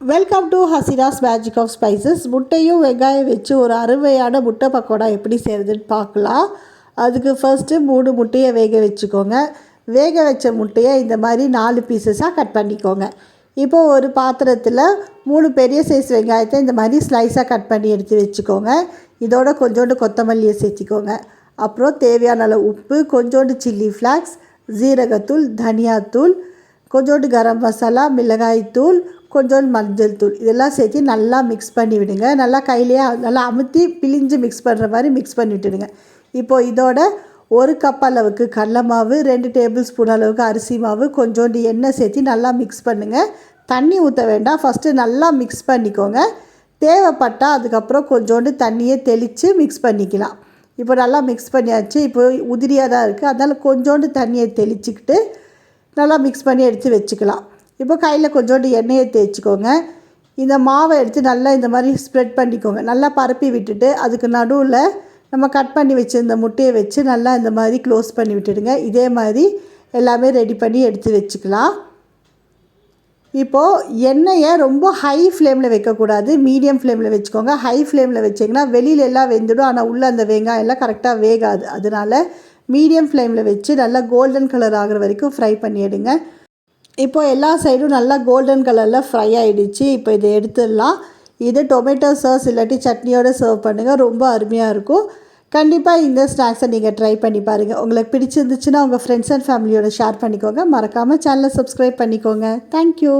Welcome to Hasira's magic of spices முட்டையும் வெங்காயம் வச்சு ஒரு அருமையான முட்டை பக்கோடா எப்படி செய்கிறதுன்னு பார்க்கலாம். அதுக்கு ஃபஸ்ட்டு மூணு முட்டையை வேக வச்சுக்கோங்க. வேக வச்ச முட்டையை இந்த மாதிரி நாலு பீசஸாக கட் பண்ணிக்கோங்க. இப்போது ஒரு பாத்திரத்தில் மூணு பெரிய சைஸ் வெங்காயத்தை இந்த மாதிரி ஸ்லைஸாக கட் பண்ணி எடுத்து வச்சுக்கோங்க. இதோட கொஞ்சோண்டு கொத்தமல்லியை சேர்த்திக்கோங்க. அப்புறம் தேவையான அளவு உப்பு கொஞ்சோண்டு சில்லி ஃப்ளாக்ஸ் ஜீரகத்தூள் தனியாத்தூள் கொஞ்சோண்டு கரம் மசாலா மிளகாய்த்தூள் கொஞ்சோண்டு மஞ்சள் தூள் இதெல்லாம் சேர்த்து நல்லா மிக்ஸ் பண்ணி விடுங்க நல்லா கையிலேயே நல்லா அமுத்தி பிழிஞ்சு மிக்ஸ் பண்ணுற மாதிரி மிக்ஸ் பண்ணி விட்டுடுங்க இப்போது இதோட ஒரு கப் அளவுக்கு கடல மாவு ரெண்டு டேபிள் ஸ்பூன் அளவுக்கு அரிசி மாவு கொஞ்சோண்டு எண்ணெய் சேர்த்து நல்லா மிக்ஸ் பண்ணுங்கள் தண்ணி ஊற்ற வேண்டாம். ஃபஸ்ட்டு நல்லா மிக்ஸ் பண்ணிக்கோங்க. தேவைப்பட்டால் அதுக்கப்புறம் கொஞ்சோண்டு தண்ணியை தெளித்து மிக்ஸ் பண்ணிக்கலாம். இப்போ நல்லா மிக்ஸ் பண்ணியாச்சு. இப்போ உதிரியாக தான் இருக்குது அதனால் கொஞ்சோண்டு தண்ணியை தெளிச்சுக்கிட்டு நல்லா மிக்ஸ் பண்ணி எடுத்து வச்சுக்கலாம். இப்போ கையில் கொஞ்சோண்டு எண்ணெயை தேய்ச்சிக்கோங்க. இந்த மாவை எடுத்து நல்லா இந்த மாதிரி ஸ்ப்ரெட் பண்ணிக்கோங்க. நல்லா பரப்பி விட்டுட்டு அதுக்கு நடுவில் நம்ம கட் பண்ணி வச்சுருந்த முட்டையை வச்சு நல்லா இந்த மாதிரி க்ளோஸ் பண்ணி விட்டுடுங்க. இதே மாதிரி எல்லாமே ரெடி பண்ணி எடுத்து வச்சுக்கலாம். இப்போது எண்ணெயை ரொம்ப ஹை ஃப்ளேமில் வைக்கக்கூடாது. மீடியம் ஃப்ளேமில் வச்சுக்கோங்க. ஹை ஃப்ளேமில் வச்சிங்கன்னா வெளியில எல்லாம் வெந்துடும். ஆனால் உள்ளே அந்த வெங்காயம் எல்லாம் கரெக்டாக வேகாது. அதனால் மீடியம் ஃப்ளேமில் வச்சு நல்லா கோல்டன் கலர் ஆகிற வரைக்கும் ஃப்ரை பண்ணி எடுங்க இப்போ எல்லா சைடும் நல்லா கோல்டன் கலரில் ஃப்ரை ஆகிடுச்சு இப்போ இதை எடுத்துடலாம். இது டொமேட்டோ சாஸ் இல்லாட்டி சட்னியோடு சர்வ் பண்ணுங்கள் ரொம்ப அருமையாக இருக்கும். கண்டிப்பாக இந்த ஸ்நாக்ஸை நீங்கள் ட்ரை பண்ணி பாருங்கள் உங்களுக்கு பிடிச்சிருந்துச்சுன்னா உங்கள் ஃப்ரெண்ட்ஸ் அண்ட் ஃபேமிலியோட ஷேர் பண்ணிக்கோங்க. மறக்காமல் சேனலை சப்ஸ்கிரைப் பண்ணிக்கோங்க. தேங்க்யூ